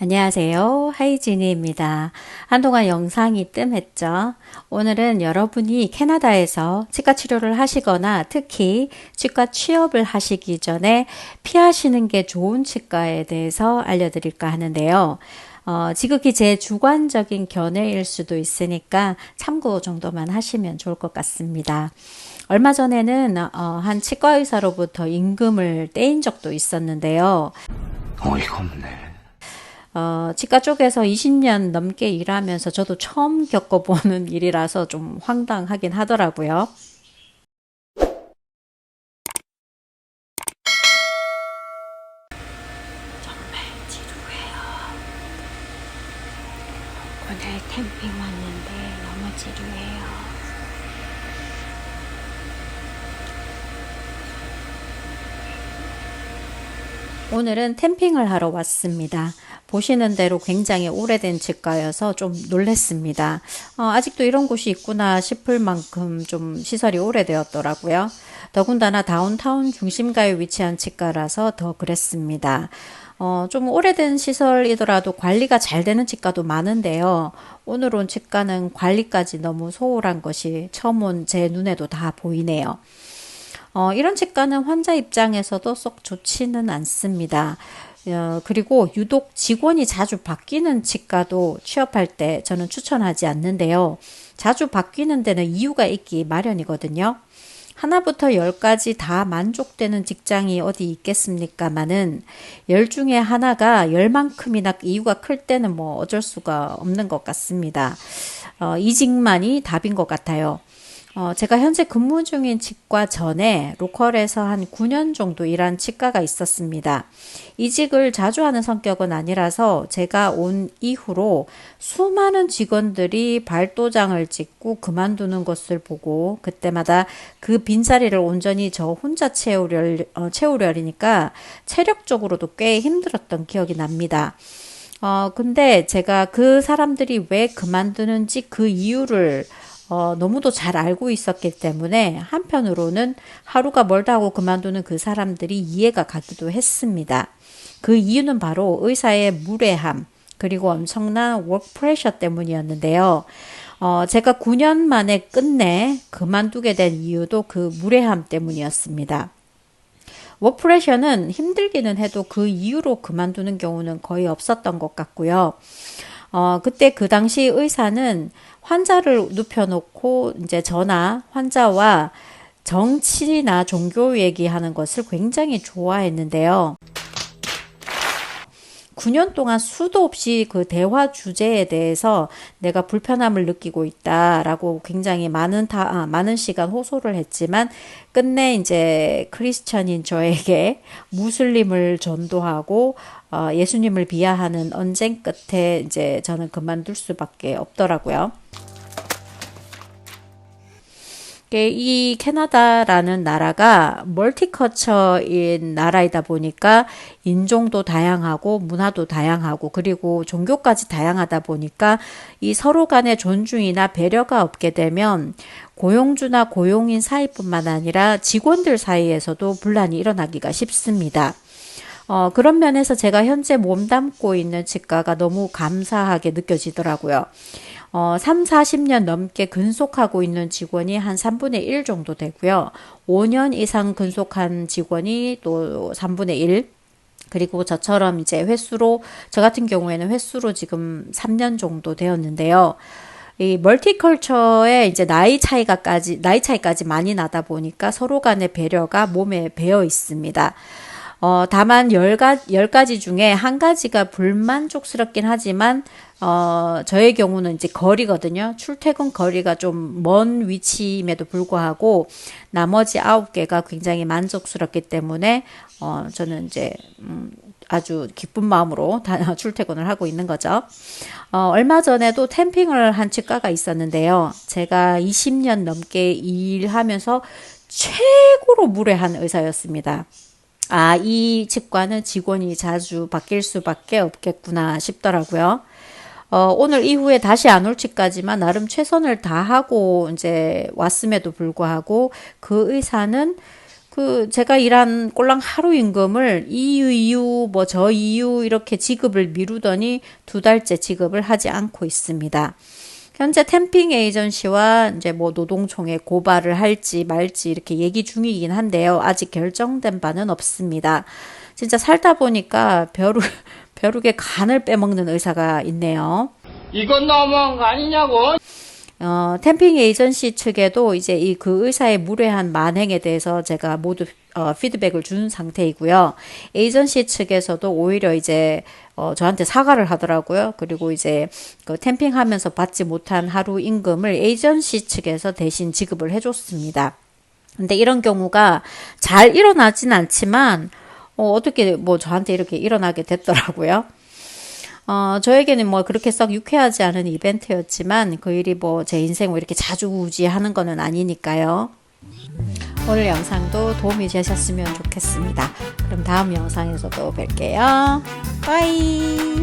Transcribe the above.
안녕하세요. 하이지니입니다. 한동안 영상이 뜸했죠. 오늘은 여러분이 캐나다에서 치과 치료를 하시거나 특히 치과 취업을 하시기 전에 피하시는 게 좋은 치과에 대해서 알려드릴까 하는데요. 어, 지극히 제 주관적인 견해일 수도 있으니까 참고 정도만 하시면 좋을 것 같습니다. 얼마 전에는 어, 한 치과 의사로부터 임금을 떼인 적도 있었는데요. 어이가 없네. 어, 치과 쪽에서 20년 넘게 일하면서 저도 처음 겪어보는 일이라서 좀 황당하긴 하더라고요. 정말 지루해요. 오늘 캠핑 왔는데 너무 지루해요. 오늘은 캠핑을 하러 왔습니다. 보시는 대로 굉장히 오래된 치과여서 좀 놀랬습니다. 어, 아직도 이런 곳이 있구나 싶을 만큼 좀 시설이 오래되었더라고요. 더군다나 다운타운 중심가에 위치한 치과라서 더 그랬습니다. 어, 좀 오래된 시설이더라도 관리가 잘 되는 치과도 많은데요. 오늘 온 치과는 관리까지 너무 소홀한 것이 처음 온 제 눈에도 다 보이네요. 어, 이런 치과는 환자 입장에서도 썩 좋지는 않습니다. 어, 그리고 유독 직원이 자주 바뀌는 치과도 취업할 때 저는 추천하지 않는데요. 자주 바뀌는 데는 이유가 있기 마련이거든요. 하나부터 열까지 다 만족되는 직장이 어디 있겠습니까마는 열 중에 하나가 열만큼이나 이유가 클 때는 뭐 어쩔 수가 없는 것 같습니다. 어, 이직만이 답인 것 같아요. 어, 제가 현재 근무 중인 치과 전에 로컬에서 한 9년 정도 일한 치과가 있었습니다. 이직을 자주 하는 성격은 아니라서 제가 온 이후로 수많은 직원들이 발도장을 찍고 그만두는 것을 보고 그때마다 그 빈자리를 온전히 저 혼자 채우려, 어, 채우려니까 체력적으로도 꽤 힘들었던 기억이 납니다. 어, 근데 제가 그 사람들이 왜 그만두는지 그 이유를 어, 너무도 잘 알고 있었기 때문에 한편으로는 하루가 멀다 하고 그만두는 그 사람들이 이해가 가기도 했습니다. 그 이유는 바로 의사의 무례함, 그리고 엄청난 워크 프레셔 때문이었는데요. 어, 제가 9년 만에 끝내 그만두게 된 이유도 그 무례함 때문이었습니다. 워크프레셔는 힘들기는 해도 그 이유로 그만두는 경우는 거의 없었던 것 같고요. 어, 그때 그 당시 의사는 환자를 눕혀놓고 이제 저나 환자와 정치나 종교 얘기하는 것을 굉장히 좋아했는데요. 9년 동안 수도 없이 그 대화 주제에 대해서 내가 불편함을 느끼고 있다라고 굉장히 많은 다, 아, 많은 시간 호소를 했지만 끝내 이제 크리스천인 저에게 무슬림을 전도하고 어, 예수님을 비하하는 언쟁 끝에 이제 저는 그만둘 수밖에 없더라고요. 이 캐나다라는 나라가 멀티커처인 나라이다 보니까 인종도 다양하고 문화도 다양하고 그리고 종교까지 다양하다 보니까 이 서로 간의 존중이나 배려가 없게 되면 고용주나 고용인 사이뿐만 아니라 직원들 사이에서도 분란이 일어나기가 쉽습니다. 어, 그런 면에서 제가 현재 몸담고 있는 치과가 너무 감사하게 느껴지더라고요. 어, 3, 40년 넘게 근속하고 있는 직원이 한 3분의 1 정도 되고요. 5년 이상 근속한 직원이 또 3분의 1. 그리고 저처럼 이제 횟수로, 저 같은 경우에는 횟수로 지금 3년 정도 되었는데요. 이 멀티컬처에 이제 나이 차이가까지, 나이 차이까지 많이 나다 보니까 서로 간의 배려가 몸에 배어 있습니다. 어, 다만 열, 가, 열 가지 중에 한 가지가 불만족스럽긴 하지만, 어, 저의 경우는 이제 거리거든요. 출퇴근 거리가 좀 먼 위치임에도 불구하고, 나머지 아홉 개가 굉장히 만족스럽기 때문에, 어, 저는 이제, 음, 아주 기쁜 마음으로 출퇴근을 하고 있는 거죠. 어, 얼마 전에도 캠핑을 한 치과가 있었는데요. 제가 20년 넘게 일하면서 최고로 무례한 의사였습니다. 아, 이 치과는 직원이 자주 바뀔 수밖에 없겠구나 싶더라고요. 어, 오늘 이후에 다시 안 올 치과지만 나름 최선을 다하고 이제 왔음에도 불구하고 그 의사는 그 제가 일한 꼴랑 하루 임금을 이유 이유 뭐 저 이유 이렇게 지급을 미루더니 두 달째 지급을 하지 않고 있습니다. 현재 캠핑 에이전시와 이제 뭐 노동총에 고발을 할지 말지 이렇게 얘기 중이긴 한데요. 아직 결정된 바는 없습니다. 진짜 살다 보니까 벼룩, 벼룩의 간을 빼먹는 의사가 있네요. 이건 너무한 거 아니냐고. 어, 캠핑 에이전시 측에도 이제 이 그 의사의 무례한 만행에 대해서 제가 모두 어, 피드백을 준 상태이고요. 에이전시 측에서도 오히려 이제 어, 저한테 사과를 하더라고요. 그리고 이제 그 캠핑하면서 받지 못한 하루 임금을 에이전시 측에서 대신 지급을 해줬습니다. 근데 이런 경우가 잘 일어나진 않지만 어, 어떻게 뭐 저한테 이렇게 일어나게 됐더라고요. 어, 저에게는 뭐 그렇게 썩 유쾌하지 않은 이벤트였지만 그 일이 뭐 제 인생을 이렇게 자주 우지하는 거는 아니니까요. 오늘 영상도 도움이 되셨으면 좋겠습니다. 그럼 다음 영상에서도 뵐게요. 빠이!